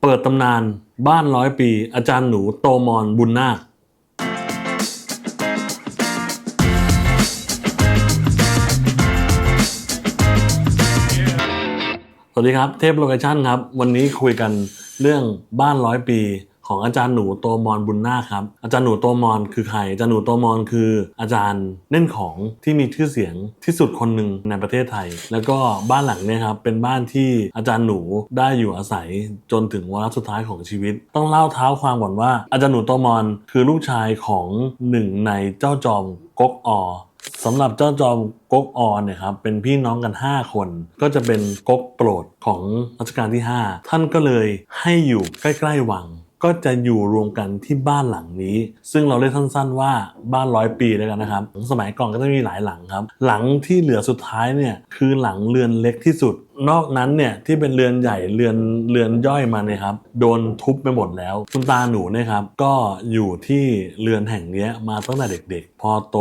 เปิดตำนานบ้านร้อยปี อาจารย์หนูโตมอนบุญนาค สวัสดีครับ เทพโลเคชั่นครับ วันนี้คุยกันเรื่องบ้านร้อยปี ของอาจารย์หนูโตมอนบุญนาครับ อาจารย์หนูโตมอนคือใคร อาจารย์หนูโตมอนคือ อาจารย์เล่นของที่มีชื่อเสียงที่สุดคนหนึ่งในประเทศไทย แล้วก็บ้านหลังเนี้ครับเป็นบ้านที่อาจารย์หนูได้อยู่อาศัยจนถึงวาระสุดท้ายของชีวิต ต้องเล่าเท้าความก่อนว่า อาจารย์หนูโตมอนคือลูกชายของหนึ่งในเจ้าจอมก๊กอสำหรับเจ้าจอมก๊กออนเนี่ยครับเป็นพี่น้องกัน 5 คน ก็จะเป็นก๊กโปรดของรัชกาลที่ 5 ท่านก็เลยให้อยู่ใกล้ ๆ วัง ก็จะอยู่รวมกันที่บ้านหลังนี้ ซึ่งเราเรียกสั้น ๆ ว่าบ้านร้อยปีแล้วกันนะครับสมัยก่อนก็จะมีหลายหลังครับ หลังที่เหลือสุดท้ายเนี่ยคือหลังเรือนเล็กที่สุด นอกนั้นเนี่ยที่เป็นเรือนใหญ่เรือนเรือนย่อยมาเนี่ยครับโดนทุบไปหมดแล้ว คุณตาหนูเนี่ยครับก็อยู่ที่เรือนแห่งนี้มาตั้งแต่เด็กๆ พอโต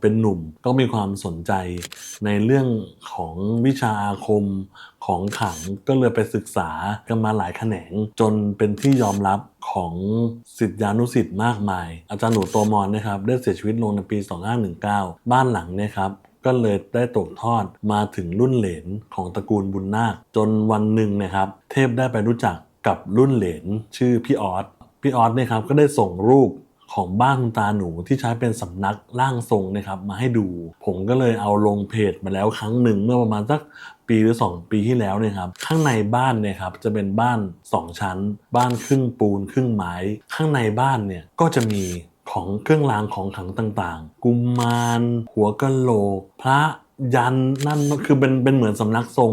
เป็นหนุ่มก็มีความสนใจในเรื่องของวิชาอาคมของขังก็เลยไปศึกษากันมาหลายแขนง จนเป็นที่ยอมรับของสิทธิานุสิทธิ์มากมาย อาจารย์หนูโตมอนนะครับได้เสียชีวิตลงในปี 2519 บ้านหลังเนี่ยครับ ก็เลยได้ตกทอดมาถึงรุ่นเหลนของตระกูลบุญนาค จนวันหนึ่งนะครับ เทพได้ไปรู้จักกับรุ่นเหลนชื่อพี่ออสพี่ออสเนี่ยครับก็ได้ส่งรูปของบ้านคุณตาหนูที่ใช้เป็นสำนักร่างทรงนะครับมาให้ดู ผมก็เลยเอาลงเพจมาแล้วครั้งหนึ่งเมื่อประมาณสักปีหรือ 2 ปีที่แล้วเนี่ยครับข้างในบ้านเนี่ยครับจะเป็นบ้าน 2 ชั้น บ้านครึ่งปูนครึ่งไม้ ข้างในบ้านเนี่ยก็จะมี ของเครื่องรางของขลังต่างๆ กุมาร หัวกะโหลก พระยันนั่นคือเป็นเป็นเหมือนสำนักทรง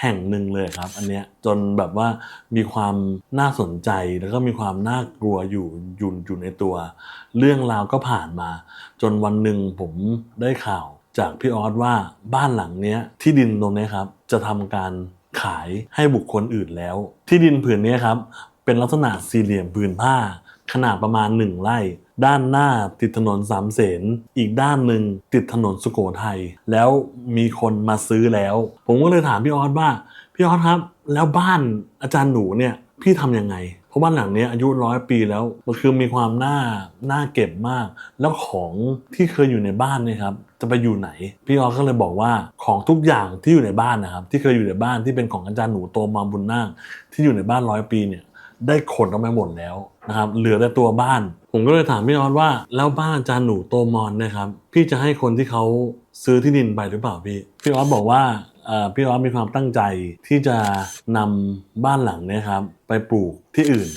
แห่งหนึ่งเลยครับ อันเนี้ยจนแบบว่ามีความน่าสนใจแล้วก็มีความน่ากลัวอยู่อยู่อยู่ในตัว เรื่องราวก็ผ่านมา จนวันหนึ่งผมได้ข่าวจากพี่ออสว่าบ้านหลังเนี้ยที่ดินตรงนี้ครับ จะทำการขายให้บุคคลอื่นแล้ว ที่ดินผืนนี้ครับ เป็นลักษณะสี่เหลี่ยมผืนผ้า ขนาดประมาณ1ไร่ ด้านหน้าติดถนนสามเสน อีกด้านหนึ่งติดถนนสุโขทัย แล้วมีคนมาซื้อแล้ว ผมก็เลยถามพี่ออสว่า พี่ออสครับ แล้วบ้านอาจารย์หนูเนี่ยพี่ทำยังไง เพราะบ้านหลังนี้อายุร้อยปีแล้ว มันคือมีความน่า น่าเก็บมาก แล้วของที่เคยอยู่ในบ้านเนี่ยครับ จะไปอยู่ไหน พี่ออสก็เลยบอกว่าของทุกอย่างที่อยู่ในบ้านนะครับ ที่เคยอยู่ในบ้านที่เป็นของอาจารย์หนูโตมาบุญนาคที่อยู่ในบ้านร้อยปีเนี่ย ได้ขนออกมาหมดแล้วนะครับเหลือแต่ตัวบ้าน ผมก็เลยถามพี่ออสว่าแล้วบ้านอาจารย์หนูโตมอนนะครับพี่จะให้คนที่เขาซื้อที่ดินไปหรือเปล่าพี่พี่ออสบอกว่าพี่ออสมีความตั้งใจที่จะนำบ้านหลังนี้ครับไปปลูกที่อื่น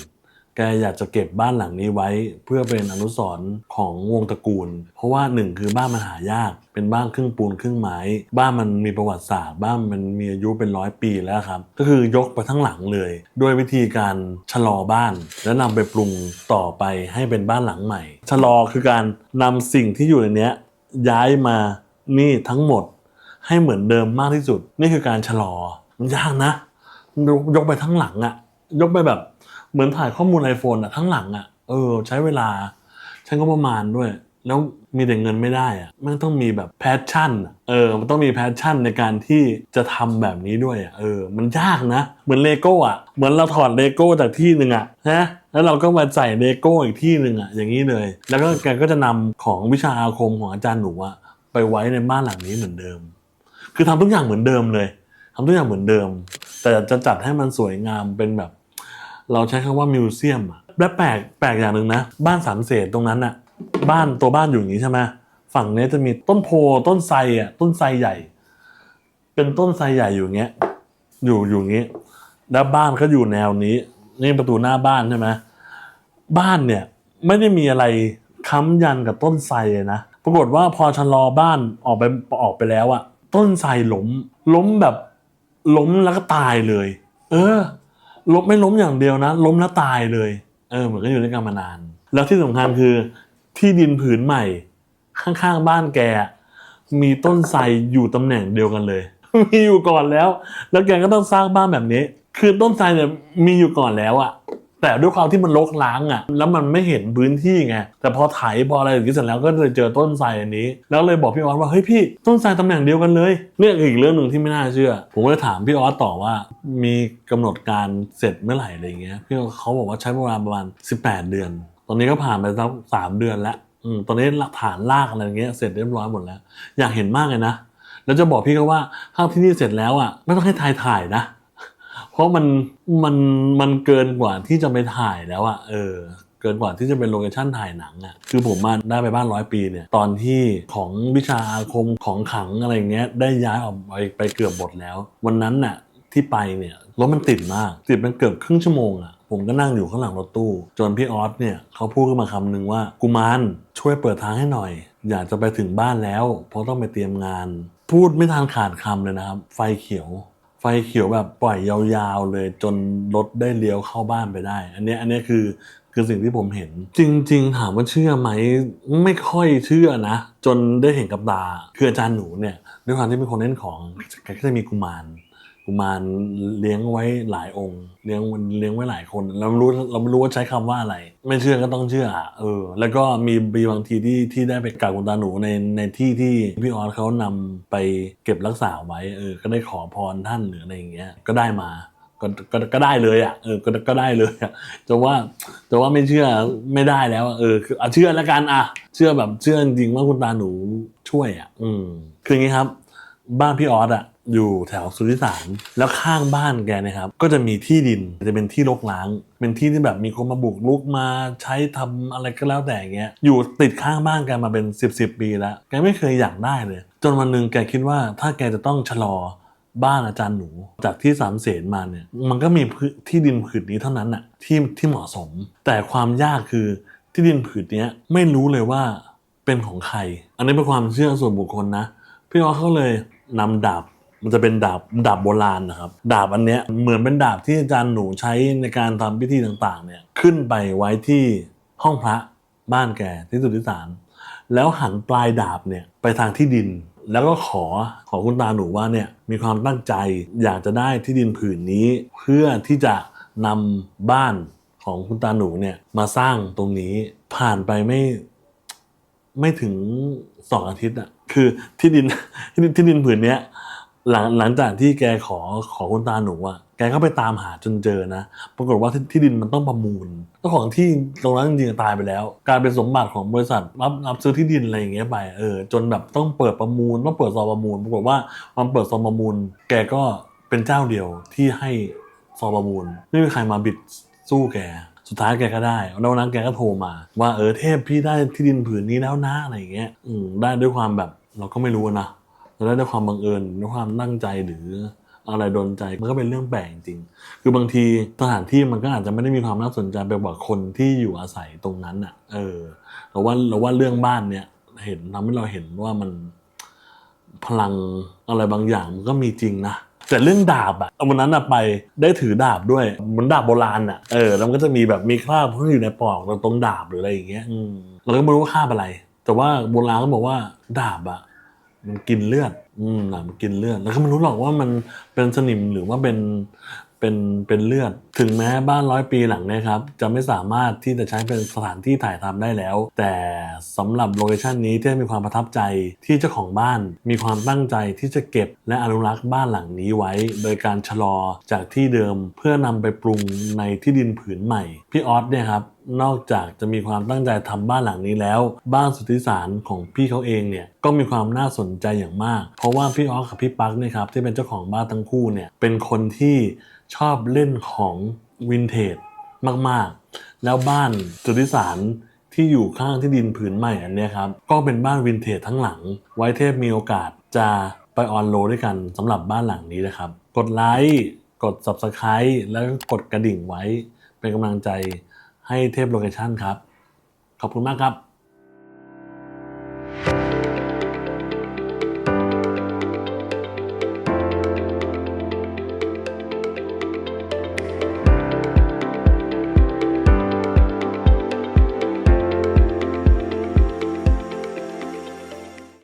แกอยากจะเก็บบ้านหลังนี้ไว้ เพื่อเป็นอนุสรณ์ของวงตระกูล เพราะว่าหนึ่งคือบ้านมันหายาก เป็นบ้านครึ่งปูนครึ่งไม้ บ้านมันมีประวัติศาสตร์ บ้านมันมีอายุเป็นร้อยปีแล้วครับ ก็คือยกไปทั้งหลังเลย ด้วยวิธีการชะลอบ้าน แล้วนำไปปรุงต่อไปให้เป็นบ้านหลังใหม่ ชะลอคือการนำสิ่งที่อยู่ในเนี้ยย้ายมานี่ทั้งหมด ให้เหมือนเดิมมากที่สุด นี่คือการชะลอมันยากนะ ยกไปทั้งหลังอะยกไปแบบ เหมือนถ่ายข้อมูล iPhone อะทั้งหลังอะเออ ใช้เวลา ใช้งบประมาณด้วย แล้วมีแต่เงินไม่ได้อะมันต้องมีแบบแพชชั่นเออ มันต้องมีแพชชั่นในการที่จะทำแบบนี้ด้วยอะเออ มันยากนะ เหมือนเลโก้อะเหมือนเราถอดเลโก้จากที่หนึ่งอะนะแล้วเราก็มาใส่เลโก้อีกที่หนึ่งอะอย่างนี้เลย แล้วก็แกก็จะนำของวิชาอาคมของอาจารย์หนูอะไปไว้ในบ้านหลังนี้เหมือนเดิม คือทำทุกอย่างเหมือนเดิมเลยทำทุกอย่างเหมือนเดิม แต่จะจัดให้มันสวยงามเป็นแบบ เราใช้คำว่ามิวเซียมและแปลกแปลกอย่างหนึ่งนะ บ้านสามเศษตรงนั้นอะบ้านตัวบ้านอยู่อย่างนี้ใช่ไหมฝั่งนี้จะมีต้นโพต้นไทรอะต้นไทรใหญ่ เป็นต้นไทรใหญ่อยู่เงี้ย อยู่อยู่งงี้ แล้วบ้านก็อยู่แนวนี้ นี่ประตูหน้าบ้านใช่ไหมบ้านเนี่ยไม่ได้มีอะไรค้ำยันกับต้นไทรเลยนะปรากฏว่าพอชะลอบ้านออกไปออกไปแล้วอะต้นไทรล้มล้มแบบล้มแล้วก็ตายเลย เออ ล้มไม่ล้มอย่างเดียวนะ ล้มแล้วตายเลย เออเหมือนก็อยู่ด้วยกันมานาน แล้วที่สำคัญคือที่ดินผืนใหม่ ข้างๆบ้านแก มีต้นไทรอยู่ตำแหน่งเดียวกันเลย มีอยู่ก่อนแล้ว แล้วแกก็ต้องสร้างบ้านแบบนี้ คือต้นไทรเนี่ยมีอยู่ก่อนแล้วอะ แต่ด้วยความที่มันรกล้างอะ แล้วมันไม่เห็นพื้นที่ไง แต่พอไถพออะไรอย่างนี้เสร็จแล้วก็เลยเจอต้นไทรอันนี้ แล้วเลยบอกพี่ออสว่า เฮ้ยพี่ ต้นไทรตำแหน่งเดียวกันเลย เนี่ยอีกเรื่องหนึ่งที่ไม่น่าเชื่อ ผมก็เลยถามพี่ออสต่อว่า มีกำหนดการเสร็จเมื่อไหร่อะไรอย่างเงี้ย พี่เขาบอกว่าใช้เวลาประมาณ 18 เดือน ตอนนี้ก็ผ่านไปสักสามเดือนแล้วอตอนนี้หลักฐานลากอะไรอย่างเงี้ยเสร็จเรียบร้อยหมดแล้ว อยากเห็นมากเลยนะ แล้วจะบอกพี่เขาว่าถ้าที่นี่เสร็จแล้วอะไม่ต้องให้ถ่ายถ่ายนะ เพราะมันมันมันเกินกว่าที่จะไปถ่ายแล้วอะเออเกินกว่าที่จะเป็นโลเคชั่นถ่ายหนังอะ คือผมมาได้ไปบ้านร้อยปีเนี่ย ตอนที่ของวิชาอาคมของขังอะไรเงี้ย ได้ย้ายออกไปไปเกือบหมดแล้ว วันนั้นน่ะที่ไปเนี่ยรถมันติดมาก ติดเป็นเกือบครึ่งชั่วโมงอะ ผมก็นั่งอยู่ข้างหลังรถตู้ จนพี่ออสเนี่ยเขาพูดขึ้นมาคำหนึ่งว่ากุมารช่วยเปิดทางให้หน่อย อยากจะไปถึงบ้านแล้ว เพราะต้องไปเตรียมงาน พูดไม่ทันขาดคำเลยนะครับ ไฟเขียว ไฟเขียวแบบปล่อยยาวๆเลยจนรถได้เลี้ยวเข้าบ้านไปได้ อันนี้อันนี้คือคือสิ่งที่ผมเห็น จริง ๆ ถามว่าเชื่อไหมไม่ค่อยเชื่อนะ จนได้เห็นกับตาคืออาจารย์หนูเนี่ยด้วยความที่เป็นคนเล่นของแกก็จะมีกุมาร กุมารเลี้ยงไว้หลายองค์ เลี้ยงเลี้ยงไว้หลายคน เราไม่รู้เราไม่รู้ว่าใช้คำว่าอะไร ไม่เชื่อก็ต้องเชื่อเออ แล้วก็มีมีบางทีที่ที่ได้ไปกราบคุณตาหนูในในที่ที่พี่ออสเขานำไปเก็บรักษาไว้เออ ก็ได้ขอพรท่านหรืออะไรอย่างเงี้ยก็ได้มาก็ก็ก็ได้เลยอะเออก็ก็ได้เลยอะจะว่าจะว่าไม่เชื่อไม่ได้แล้วเออคืออะเชื่อแล้วกันอะ เชื่อแบบเชื่อจริงว่าคุณตาหนูช่วยอะ อืมคืออย่างงี้ครับ บ้านพี่ออสอะ อยู่แถวสุริสารแล้วข้างบ้านแกนะครับ ก็จะมีที่ดินจะเป็นที่รกร้าง เป็นที่ที่แบบมีคนมาบุกรุกมาใช้ทำอะไรก็แล้วแต่อย่างเงี้ยอยู่ติดข้างบ้านแกมาเป็น 10บสปีแล้วแกไม่เคยอยากได้เลย จนวันหนึ่งแกคิดว่าถ้าแกจะต้องชะลอบ้านอาจารย์หนู จากที่สามเสนมาเนี่ยมันก็มีที่ดินผืนนี้เท่านั้นอะที่ที่เหมาะสม แต่ความยากคือที่ดินผืนนี้ไม่รู้เลยว่าเป็นของใคร อันนี้เป็นความเชื่อส่วนบุคคลนะพี่ออสเขาเลยนำดาบ มันจะเป็นดาบดาบโบราณนะครับ ดาบอันเนี้ยเหมือนเป็นดาบที่อาจารย์หนูใช้ในการทำพิธีต่างๆ เนี่ยขึ้นไปไว้ที่ห้องพระบ้านแกที่สุทธิสารแล้วหันปลายดาบเนี่ยไปทางที่ดิน แล้วก็ขอขอคุณตาหนูว่าเนี่ยมีความตั้งใจอยากจะได้ที่ดินผืนนี้ เพื่อที่จะนำบ้านของคุณตาหนูเนี่ยมาสร้างตรงนี้ผ่านไปไม่ไม่ถึงสองอาทิตย์อะคือที่ดินที่ดินผืนเนี้ย หลังหลังจากที่แกขอขอคุณตาหนูอะแกก็ไปตามหาจนเจอนะ ปรากฏว่าที่ที่ดินมันต้องประมูลเจ้าของที่ตรงนั้นจริงๆตายไปแล้ว กายเป็นสมบัติของบริษัทรับรับซื้อที่ดินอะไรอย่างเงี้ยไป เออ จนแบบต้องเปิดประมูลต้องเปิดซองประมูล ปรากฏว่ามันเปิดซองประมูล แกก็เป็นเจ้าเดียวที่ให้ซองประมูล ไม่มีใครมาบิดสู้แก สุดท้ายแกก็ได้ แล้ววันนั้นแกก็โทรมา ว่าเออเทพพี่ได้ที่ดินผืนนี้แล้วนะอะไรอย่างเงี้ย อืมได้ด้วยความแบบเราก็ไม่รู้นะ เราได้วยความบังเอิญด้วยความตั้งใจหรืออะไรโดนใจมันก็เป็นเรื่องแปลกจริง คือบางทีสถานที่มันก็อาจจะไม่ได้มีความน่าสนใจไปกว่าคนที่อยู่อาศัยตรงนั้นอะ เออเราว่าเราว่าเรื่องบ้านเนี่ย เห็นทำให้เราเห็นว่ามันพลังอะไรบางอย่างมันก็มีจริงนะแต่เรื่องดาบอะวันนั้นอะไปได้ถือดาบด้วยเหมือนดาบโบราณอะเออแล้วมันก็จะมีแบบมีคราบที่อยู่ในปอกตรงดาบหรืออะไรอย่างเงี้ยเราก็ไม่รู้ว่าคราบอะไร แต่ว่าโบราณก็บอกว่าดาบอะ มันกินเลือด อืมดาบมันกินเลือด แล้วก็ไม่รู้หรอกว่ามันเป็นสนิมหรือว่าเป็นเป็นเป็นเลือด ถึงแม้บ้านร้อยปีหลังเนี้ครับ จะไม่สามารถที่จะใช้เป็นสถานที่ถ่ายทำได้แล้ว แต่สำหรับโลเคชันนี้ที่มีความประทับใจที่เจ้าของบ้านมีความตั้งใจที่จะเก็บและอนุรักษ์บ้านหลังนี้ไว้ โดยการชะลอจากที่เดิมเพื่อนำไปปรุงในที่ดินผืนใหม่ พี่ออสเนี่ยครับ นอกจากจะมีความตั้งใจทำบ้านหลังนี้แล้ว บ้านสุทธิสารของพี่เขาเองเนี่ยก็มีความน่าสนใจอย่างมาก เพราะว่าพี่ออสกับพี่ปักเนี่ยครับที่เป็นเจ้าของบ้านทั้งคู่เนี่ยเป็นคนที่ชอบเล่นของวินเทจมากๆ แล้วบ้านสุทธิสารที่อยู่ข้างที่ดินผืนใหม่อันนี้ครับก็เป็นบ้านวินเทจทั้งหลัง ไว้เทพมีโอกาสจะไปออนโรดด้วยกันสำหรับบ้านหลังนี้นะครับ กดไลค์กด Subscribe แล้วก็กดกระดิ่งไว้เป็นกำลังใจ ให้เทพโลเคชั่นครับ ขอบคุณมากครับ